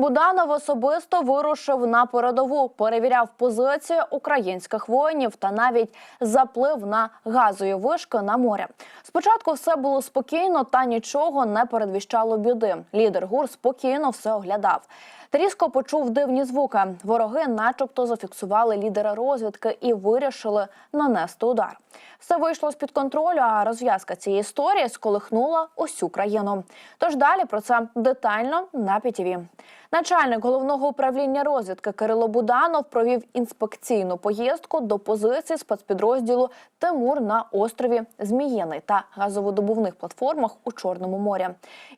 Буданов особисто вирушив на передову, перевіряв позиції українських воїнів та навіть заплив на газові вишки на море. Спочатку все було спокійно та нічого не передвіщало біди. Лідер гур спокійно все оглядав. Та різко почув дивні звуки. Вороги, начебто, зафіксували лідера розвідки і вирішили нанести удар. Все вийшло з під контролю, а розв'язка цієї історії сколихнула усю країну. Тож далі про це детально на ПІТІВІ. Начальник головного управління розвідки Кирило Буданов провів інспекційну поїздку до позиції спецпідрозділу Тимур на острові Змієний та газоводобувних платформах у Чорному морі.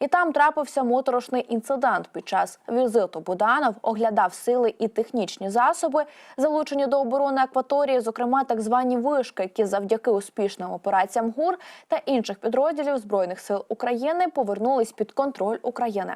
І там трапився моторошний інцидент. Під час візиту Буданов оглядав сили і технічні засоби, залучені до оборони акваторії, зокрема так звані вишки, які завдяки успішним операціям ГУР та інших підрозділів збройних сил України повернулись під контроль України.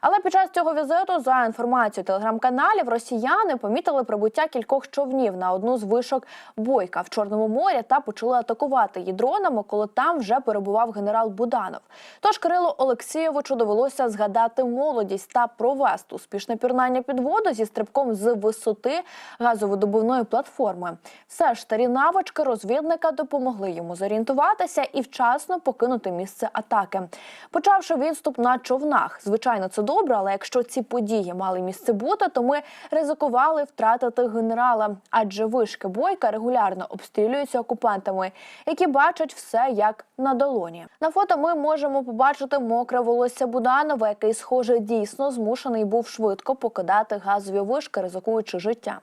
Але під час цього візиту, за інформацією телеграм-каналів, росіяни помітили прибуття кількох човнів на одну з вишок Бойка в Чорному морі та почали атакувати її дронами, коли там вже перебував генерал Буданов. Тож Кирилу Олексійовичу довелося згадати молодість та провести успішне пірнання під воду зі стрибком з висоти газоводобувної платформи. Все ж старі навички розвідника допомогли йому зорієнтуватися і вчасно покинути місце атаки. Почавши відступ на човнах, звичайно, це добре, але якщо ці події мали місце бути, то ми ризикували втратити генерала, адже вишки бойка регулярно обстрілюються окупантами, які бачать все як на долоні. На фото ми можемо побачити мокре волосся Буданова, який, схоже, дійсно змушений був швидко покидати газові вишки, ризикуючи життя.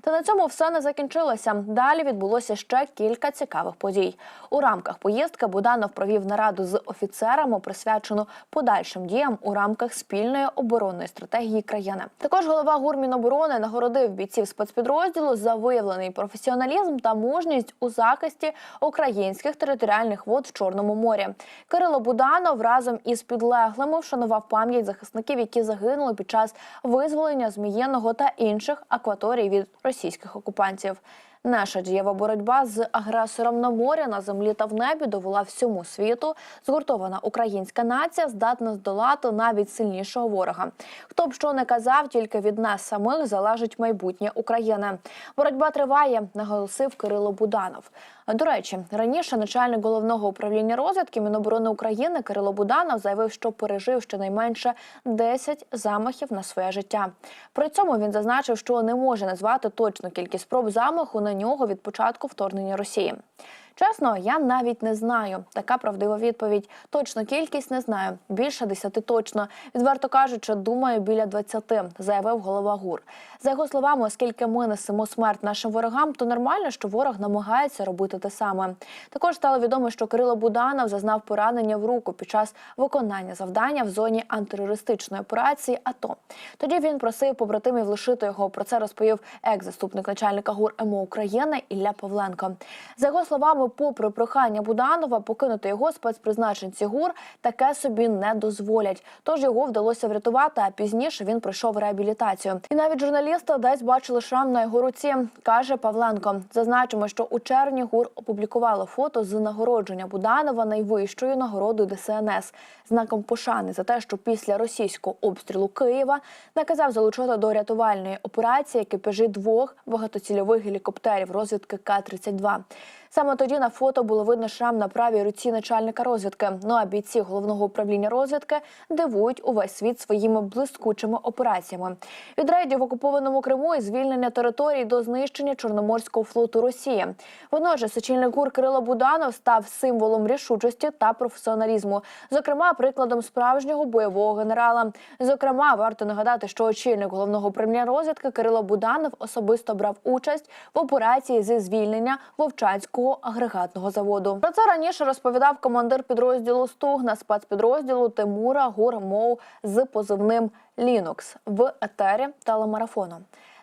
Та на цьому все не закінчилося. Далі відбулося ще кілька цікавих подій. У рамках поїздки Буданов провів нараду з офіцерами, присвячену подальшим діям у рамках спільної оборонної стратегії країни. Також голова гурміноборони нагородив бійців спецпідрозділу за виявлений професіоналізм та мужність у захисті українських територіальних вод в Чорному морі. Кирило Буданов разом із підлеглими вшанував пам'ять захисників, які загинули під час визволення Змієного та інших акваторій від російських окупантів. Наша дієва боротьба з агресором на морі, на землі та в небі довела всьому світу. Згуртована українська нація здатна здолати навіть сильнішого ворога. Хто б що не казав, тільки від нас самих залежить майбутнє України. Боротьба триває, наголосив Кирило Буданов. До речі, раніше начальник головного управління розвідки Міноборони України Кирило Буданов заявив, що пережив щонайменше 10 замахів на своє життя. При цьому він зазначив, що не може назвати точну кількість спроб замаху на нього від початку вторгнення Росії. Чесно, я навіть не знаю. Така правдива відповідь. Точну кількість не знаю. Більше десяти точно. Відверто кажучи, думаю, біля 20, заявив голова ГУР. За його словами, оскільки ми несемо смерть нашим ворогам, то нормально, що ворог намагається робити те саме. Також стало відомо, що Кирило Буданов зазнав поранення в руку під час виконання завдання в зоні антитерористичної операції. АТО. тоді він просив побратимів лишити його. Про це розповів екс-заступник начальника ГУР МО України Ілля Павленко. За його словами, попри прохання Буданова покинути його спецпризначенці ГУР таке собі не дозволять. Тож його вдалося врятувати. А пізніше він пройшов реабілітацію. І навіть журналісти десь бачили шрам на його руці, каже Павленко. Зазначимо, що у червні ГУР опублікувало фото з нагородження Буданова найвищою нагородою ДСНС знаком пошани за те, що після російського обстрілу Києва наказав залучити до рятувальної операції екіпажі двох багатоцільових гелікоптерів розвідки К-32. Саме тоді на фото було видно шрам на правій руці начальника розвідки. Ну а бійці головного управління розвідки дивують увесь світ своїми блискучими операціями. Від рейдів в окупованому Криму і звільнення територій до знищення Чорноморського флоту Росії. Водночас очільник ГУР Кирило Буданов став символом рішучості та професіоналізму, зокрема прикладом справжнього бойового генерала. Зокрема, варто нагадати, що очільник головного управління розвідки Кирило Буданов особисто брав участь в операції зі звільнення Вовчанського агрегатного заводу. Про це раніше розповідав командир підрозділу Стугна спецпідрозділу Тимура Гурмоу з позивним Лінокс в етері телемарафону.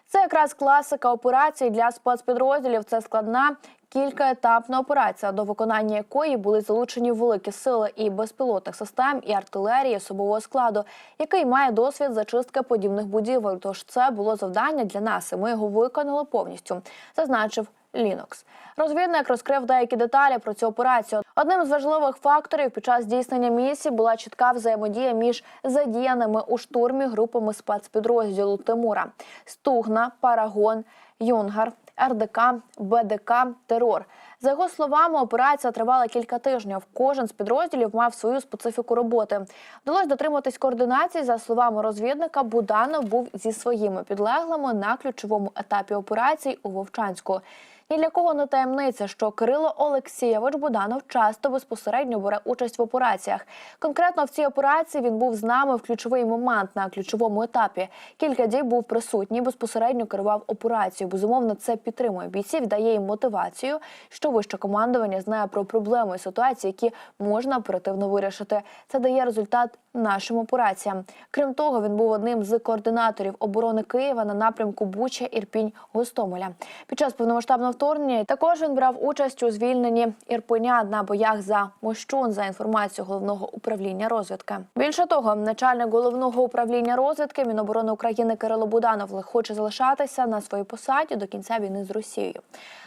Це якраз класика операцій для спецпідрозділів. Це складна кількаетапна операція, до виконання якої були залучені великі сили і безпілотних систем, і артилерії особового складу, який має досвід зачистки подібних будівель. Тож це було завдання для нас, і ми його виконали повністю, зазначив Лінокс. Розвідник розкрив деякі деталі про цю операцію. Одним з важливих факторів під час здійснення місії була чітка взаємодія між задіяними у штурмі групами спецпідрозділу Тимура: Стугна, Парагон, Юнгар, РДК, БДК, Терор. За його словами, операція тривала кілька тижнів. Кожен з підрозділів мав свою специфіку роботи. Вдалося дотриматись координації. За словами розвідника, Буданов був зі своїми підлеглими на ключовому етапі операцій у Вовчанську. Ні для кого не таємниця, що Кирило Олексійович Буданов часто безпосередньо бере участь в операціях. Конкретно в цій операції він був з нами в ключовий момент на ключовому етапі. Кілька діб був присутній, безпосередньо керував операцією. Безумовно, це підтримує бійців, дає їм мотивацію, що вище командування знає про проблеми і ситуації, які можна оперативно вирішити. Це дає результат нашим операціям. Крім того, він був одним з координаторів оборони Києва на напрямку Буча, Ірпінь, Гостомеля. Під час повномасштабного вторгнення також він брав участь у звільненні Ірпеня на боях за Мощун за інформацією головного управління розвідки. Більше того, начальник головного управління розвідки Міноборони України Кирило Буданов хоче залишатися на своїй посаді до кінця війни з Росією.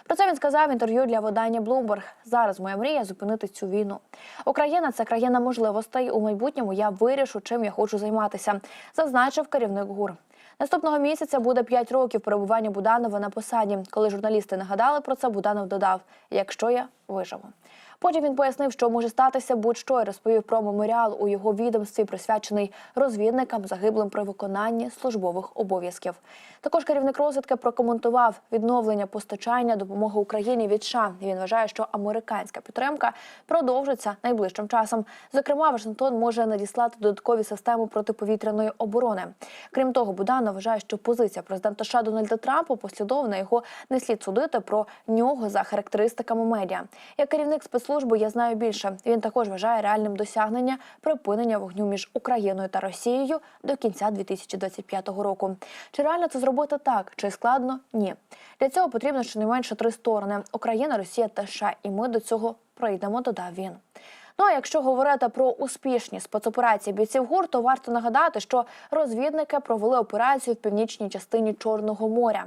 Про це він сказав в інтерв'ю для видання Bloomberg. Зараз моя мрія зупинити цю війну. Україна це країна можливостей. У майбутньому я вирішу, чим я хочу займатися, зазначив керівник ГУР. Наступного місяця буде 5 років перебування Буданова на посаді. Коли журналісти нагадали про це, Буданов додав: якщо я виживу. Потім він пояснив, що може статися будь-що і розповів про меморіал у його відомстві, присвячений розвідникам, загиблим при виконанні службових обов'язків. Також керівник розвідки прокоментував відновлення постачання допомоги Україні від США. Він вважає, що американська підтримка продовжиться найближчим часом. Зокрема, Вашингтон може надіслати додаткові системи протиповітряної оборони. Крім того, Буданов вважає, що позиція президента США Дональда Трампа послідовна його не слід судити про нього за характеристиками медіа. Як керівник спецслужби я знаю більше. Він також вважає реальним досягнення припинення вогню між Україною та Росією до кінця 2025 року. Чи реально це зробити так? Чи складно? Ні. Для цього потрібно щонайменше три сторони: Україна, Росія та США. І ми до цього прийдемо. Додав він. Ну а якщо говорити про успішні спецоперації бійців ГУР, то варто нагадати, що розвідники провели операцію в північній частині Чорного моря.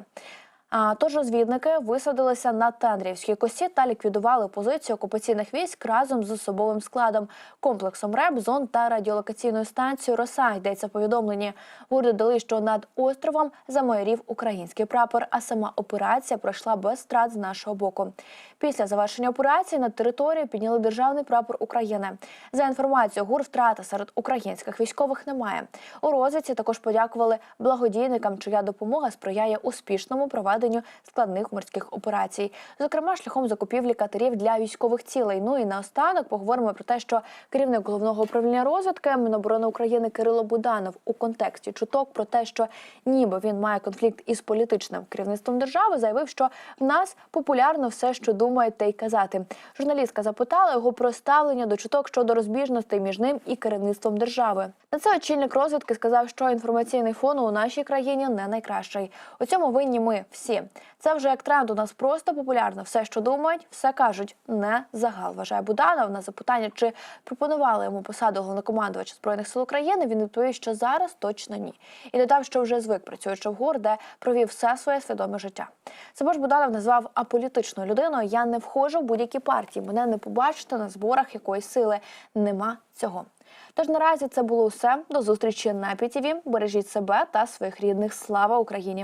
Тож розвідники висадилися на Тендрівській косі та ліквідували позицію окупаційних військ разом з особовим складом, комплексом РЕБ, зон та радіолокаційною станцією Роса. Йдеться в повідомленні. Гур додали, що над островом замайорів український прапор, а сама операція пройшла без страт з нашого боку. Після завершення операції над територією підняли державний прапор України. За інформацією ГУР, втрати серед українських військових немає. У розвідці також подякували благодійникам, чия допомога сприяє успішному проведенню складних морських операцій, зокрема шляхом закупівлі катерів для військових цілей. Ну і наостанок поговоримо про те, що керівник головного управління розвідки Міноборони України Кирило Буданов у контексті чуток про те, що ніби він має конфлікт із політичним керівництвом держави, заявив, що в нас популярно все, що думають та й казати. Журналістка запитала його про ставлення до чуток щодо розбіжностей між ним і керівництвом держави. На це очільник розвідки сказав, що інформаційний фон у нашій країні не найкращий. У цьому винні ми всі. Це вже як тренд. У нас просто популярно. Все, що думають, все кажуть. Не загал. Вважає Буданов на запитання, чи пропонували йому посаду головнокомандувача збройних сил України. Він відповів, що зараз точно ні. І додав, що вже звик працюючи в ГУР, де провів все своє свідоме життя. Себе ж Буданов назвав аполітичною людиною. Я не входжу в будь-які партії. Мене не побачите на зборах якоїсь сили. Нема цього. Тож наразі це було все. До зустрічі на ПІТІВІ. Бережіть себе та своїх рідних. Слава Україні!